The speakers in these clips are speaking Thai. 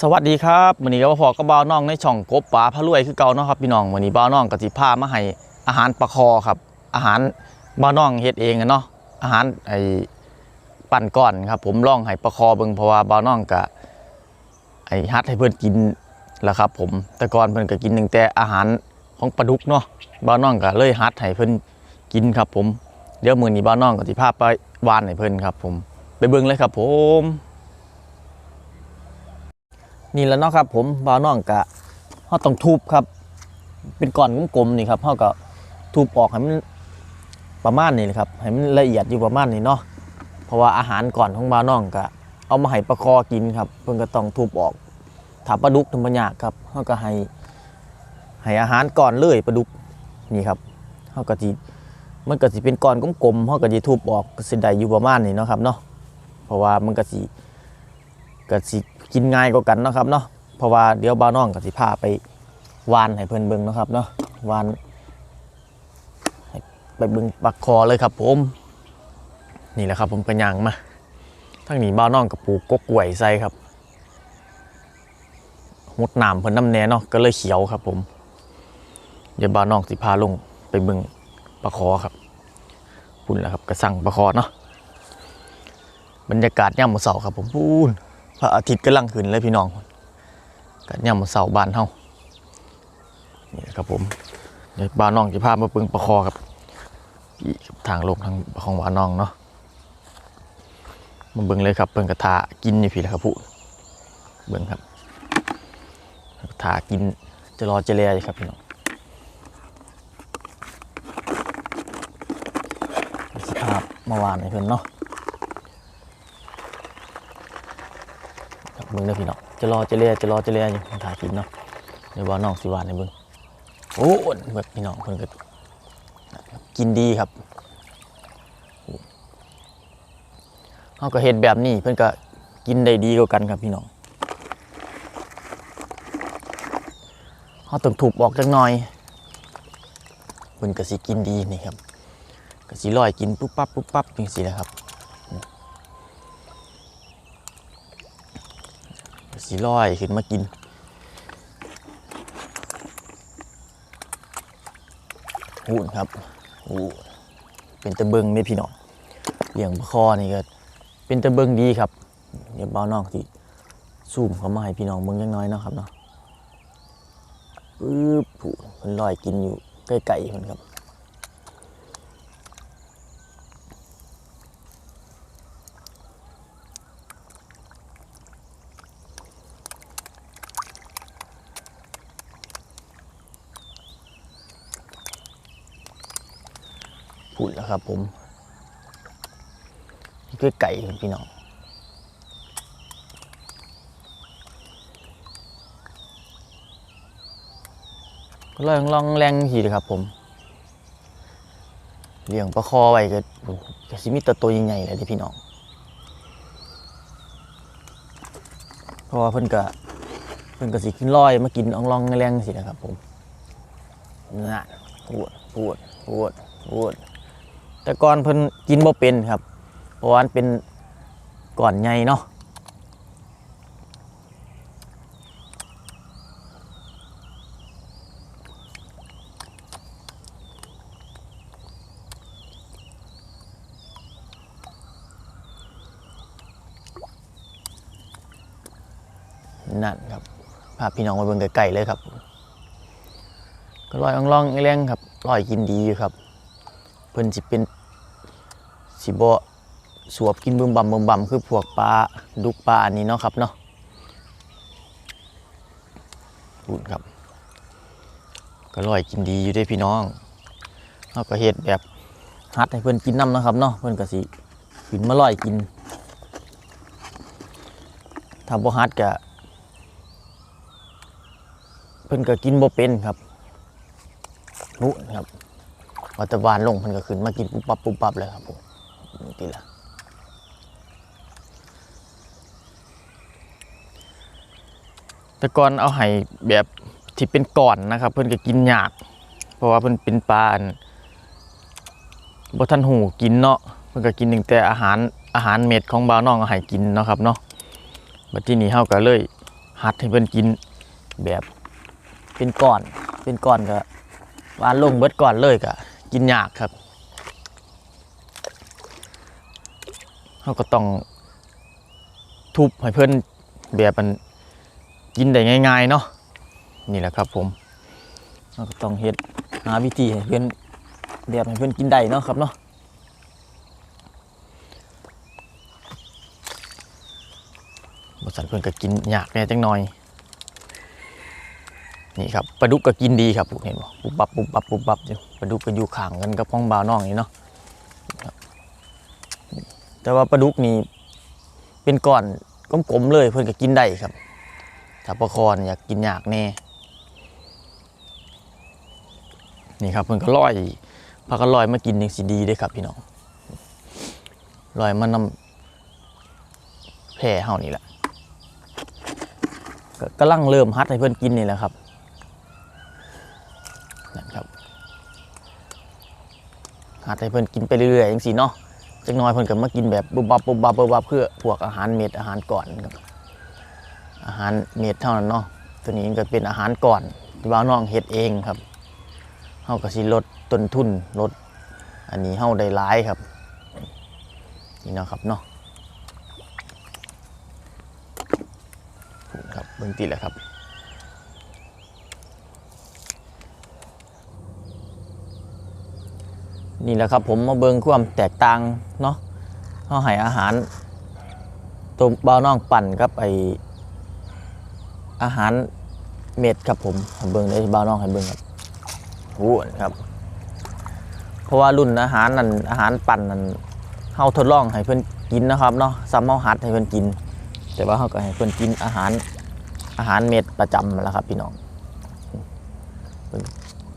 สวัสดีครับวันนี้ก็พอกับบ่าวน้องในช่องกบป่าพะรวยคือเก่าเนาะครับพี่น้องวันนี้บ่าวน้องก็สิพามาให้อาหารปลาคอครับ อาหารบ่าวน้องเฮ็ดเองอะเนาะอาหารไอ้ปั่นก้อนครับ ผมลองให้ปลาคอเบิ่งเพราะว่าบ่าวน้องก็ไอ้ฮัดให้เพิ่นกินแล้วครับ ผมแต่ก่อนเพิ่นก็กินตั้งแต่อาหารของปลาดุกเนาะบ่าวน้องก็เลยฮัดให้เพิ่นกินครับ ผมเดี๋ยวมื้อนี้บ่าวน้องก็สิพาไปวานให้เพิ่นครับ ผมไปเบิ่งเลยครับ ผม นี่แล้วเนาะครับ ผมบาวน้องกะเขาต้องทุบครับ เป็นก้อนกลมๆนี่ครับเขาก็ทุบออกให้มันประมาณนี้นะครับให้มันละเอียดอยู่ประมาณนี้เนาะเพราะว่าอาหารก่อนของบาวน้องกะเอามาให้ปลาคอกินครับ เพิ่นก็ต้องทุบออกถ้าปลาดุกธรรมยากครับเขาก็ให้ให้อาหารก่อนเลยปลาดุกนี่ครับเขาก็สิมันก็สิเป็นก้อนกลมๆเขาก็สิทุบออกก็สิได้อยู่ประมาณนี้เนาะครับเนาะเพราะว่ามันก็สิ ก็สิกินง่ายกว่ากันนะครับเนาะเพราะว่าเดี๋ยวบ้าน้องก็สิพาไปวานให้เพิ่นเบิ่งนะครับเนาะวานไปเบิ่งปักคอเลยครับผมนี่แหละครับผมกระยางมาทั้งนี้บ้าน้องกับปลูกกกกล้วยใส่ครับหดหน้ำเพิ่นน้ำแน่เนาะก็เลยเขียวครับผมเดี๋ยวบ้าน้องสิพาลงไปเบิ่งปลาคอครับปุ่นแหละครับกระสังปลาคอเนาะบรรยากาศย่ำมื้อเสาครับผมพูน พระอาทิตย์กำลังขึ้นเลยพี่น้องกันย่ำเสาบ้านเฮานี่ครับผมเดี๋ยวบ้านน้องจะพามาปึงประคอครับอีกทางลงทางของบ้านน้องเนาะมาเบิ่งเลยครับเพิ่นกระทากินอยู่พี่แหละครับผู้เบิ่งครับกระทากินจะรอจะแลอยู่ครับพี่น้องสภาพเมื่อวานให้เพิ่อนเนาะ ครับ เบิ่งเด้อพี่น้องจะรอจะเลียจะรอจะเลียอยู่ถ่ายคลิปเนาะเดี๋ยวว่าน้องสิหวานให้เบิ่งโอ้อ้วนเบิดพี่น้องเพิ่นก็กินดีครับเฮาก็เฮ็ดแบบนี้เพิ่นก็กินได้ดีกว่ากันครับพี่น้องเฮาต้องถูกออกจักหน่อยเพิ่นก็สิกินดีนี่ครับก็สิลอยกินปุ๊บปั๊บปุ๊บปั๊บจังซี่แหละครับ สีลอยขึ้นมากิน หูนครับหูเป็นตะเบิงไม่พี่น้องเลี้ยงปลาคอนี่ก็เป็นตะเบิงดีครับ เดี๋ยวเบาน้องที่ซูมเขามาให้พี่น้องเบิ่งจังน้อยนะครับเนาะปึ๊บผูมันลอยกินอยู่ใกล้ๆมันครับ พูดแล้วครับ ผมนี่คือไก่ครับพี่น้องลองลองแรงทีเลยครับ ผมเลี้ยงปลาคอไว้ก็โอ้ก็สิมีตัวตัวใหญ่ๆเลยที่พี่น้อง เพราะว่าเพิ่นก็เพิ่นก็สิกินลอยมากินอ่องลองแรงสินะครับผมนั่นปวดปวดปวดปวด แต่ก่อนเพิ่นกินบ่เป็นครับ เพราะว่าเป็นก่อนใหญ่เนาะนั่นครับพาพี่น้องมาเบิ่งไก่ๆเลยครับ ก็ลอยอ่องล่องแรงๆครับลอยกินดีอยู่ครับ เพิ่นสิเป็น สิบ่สวบกินบึมบัมบึมบัมคือพวกปลาดุกปลาอันนี้เนาะครับเนาะพูดครับ ก็ร่อยกินดีอยู่ได้พี่น้องเฮาก็เฮ็ดแบบฮัดให้เพิ่อนกินน้ำนะครับเนาะเพิ่อนก็สิขึ้นมาร่อยกินถ้าบ่ฮัดก็เพิ่อนก็กินบ่เป็นครับนู้นครับวัตบานลงมันก็ขึ้นมากินปุ๊บปั๊บปุ๊บปั๊บเลยครับผม นี่ทีละแต่ก่อนเอาไห้แบบที่เป็นก่อนนะครับ เพิ่อนก็กินหยาก เพราะว่าเพิ่อนเป็นปลาอันบ่ทันหูกินเนาะเพิ่อนก็กินตั้งแต่อาหารอาหารเม็ดของบ่าวน้องเอาให้กินเนาะครับเนาะบัดที่นี้เฮาก็เลยหัดให้เพิ่อนกินแบบเป็นก้อนเป็นก้อนก็วานลงเบิดก่อนเลยก็กินยากครับ เราก็ต้องทุบให้เพิ่อนแบบมันกินได้ง่ายๆเนาะนี่แหละครับผมเราก็ต้องเฮ็ดหาวิธีให้เพิ่อนแบบให้เพิ่อนกินได้เนาะครับเนาะบสันเพื่อนก็กินยากแน่จังหน่อย นี่ครับปลาดุกก็กินดีครับเห็นบ่ปุ๊บปับปุ๊บปับปุ๊บปับอยู่ปลาดุกก็อยู่ข้างกันกับพ้องบ่าวน้องนี่เนาะ แต่ว่าปลาดุกนี่เป็นก้อนกลมๆเลย เพื่อนก็กินได้ครับถ้าปลาคอนอยากกินอยากแน่นี่ครับเพื่อนก็ลอยพาก็ลอยมากินยังสีดีเด้ครับพี่น้องลอยมานำแพร่เฮานี่แหละก็ลังเริ่มฮัดให้เพื่อนกินนี่แหละครับนั่นครับฮัดให้เพื่อนกินไปเรื่อยๆอย่างสีเนาะ จักน้อยเพื่นก็มากินแบบบุบบับบุบบับบุบบับเพื่อพวกอาหารเม็ดอาหารก่อนครับอาหารเม็ดเท่านั้นเนาะตัวนี้ก็เป็นอาหารก่อนที่ว่าน้องเฮ็ดเองครับเฮาก็สิลดต้นทุนลดอันนี้เฮาได้หลายครับนี่นะครับเนาะครับเบื้องติแหละครับ นี่แหละครับผมมาเบิงความแตกต่างเนาะเขาให้อาหาร ตัวบ่าวน้องปั่นครับไออาหารเม็ดครับผมเบิงได้บ่าวน้องให้เบิงครับโอ้ครับ เพราะว่ารุ่นอาหารนั่นอาหารปั่นนั่นเฮาทดลองให้เพิ่อนกินนะครับเนาะซ้ำเฮาหัดให้เพิ่อนกิน แต่ว่าเขาก็ให้เพิ่อนกินอาหารอาหารเม็ดประจำแล้วครับ พี่น้อง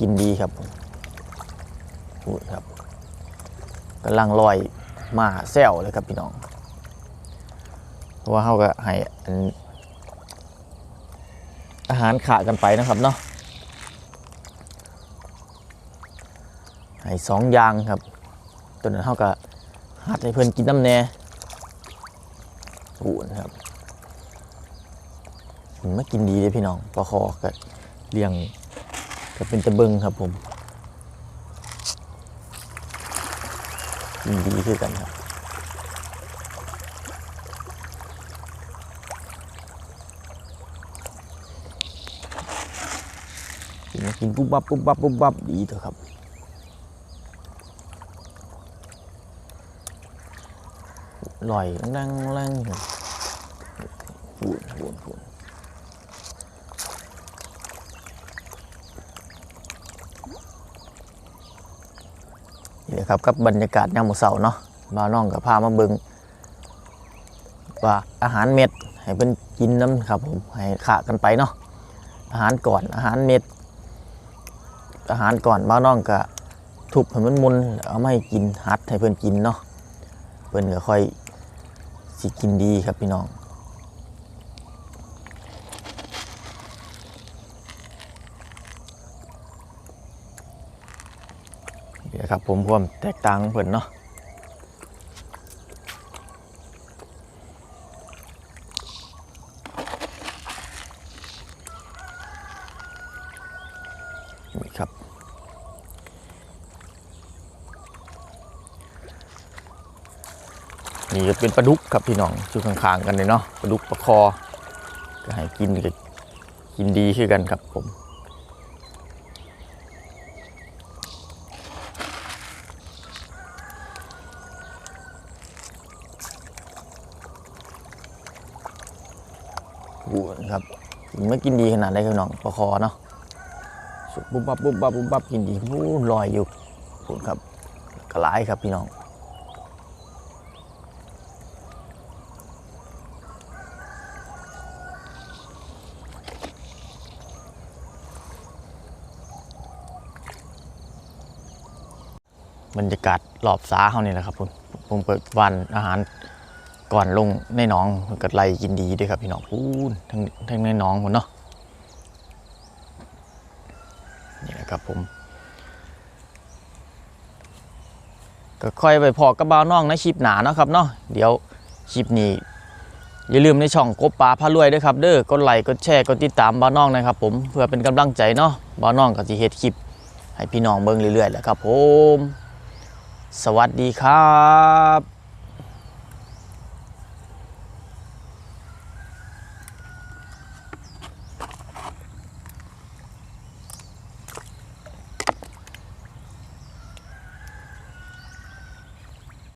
กินดีครับผมพูดครับ กำลังลอยมาแซวเลยครับพี่น้องเพราะว่าเขาก็ให้อาหารขากันไปนะครับเนาะให้สองอย่างครับ ตัวนั้นเขาก็หัดให้เพิ่อนกินน้ำแน่อูนครับมันมากินดีเลยพี่น้องปลาคอก็เลี้ยงก็เป็นตะเบิงครับผม กินดีคือกันครับกินกินปุ๊บบับปุ๊บบับปุ๊บบับดีเถอะครับลอยนั่งแรงอยู่พูนพูนพูน นี่ครับกับบรรยากาศยามมื้อเช้าเนาะบ่าวน้องกับพามาเบิงว่าอาหารเม็ดให้เพิ่นกินน้ำครับผมให้ขะกันไปเนาะอาหารก่อนอาหารเม็ด อาหารก่อนบ่าวน้องก็ทุบให้มันมุนแล้วเอามาให้กินฮัดให้เพิ่นกินเนาะเพิ่นก็ค่อยสิกินดีครับพี่น้อง นี่แหละครับผมความแตกต่างของเพิ่นเนาะนี่ครับ นี่ก็เป็นปลาดุกครับพี่น้องอยู่ข้างๆกันเลยเนาะปลาดุกปลาคอ ก็ให้กินกินดีคือกันครับผม บูนะครับไม่กินดีขนาดไหนครับน้องปลาคอเนาะสุกปุ๊บปั๊บปุ๊บปั๊บปุ๊บปั๊บกินดีพูนลอยอยู่พูนครับกระไรครับพี่น้องบรรยากาศรอบสาเขานี่แหละครับผมผมเปิดวันอาหาร ก่อนลงในน้องมันก็ไล่กินดีด้วยครับพี่น้องพูนทั้งทั้งในน้องผมเนาะนี่แหละครับผม ก็ค่อยไปพอกับบาวน้องในชิปหนาเนาะครับเนาะเดี๋ยวชิปนี้อย่าลืมในช่องกบปลาพารวยด้วยครับ เด้อกดไลค์กดแชร์กดติดตามบ้าน้องนะครับผมเพื่อเป็นกำลังใจเนาะบ้าน้องก็สิเฮ็ดคลิป ให้พี่น้องเบิ่งเรื่อยๆแหละครับผม สวัสดีครับ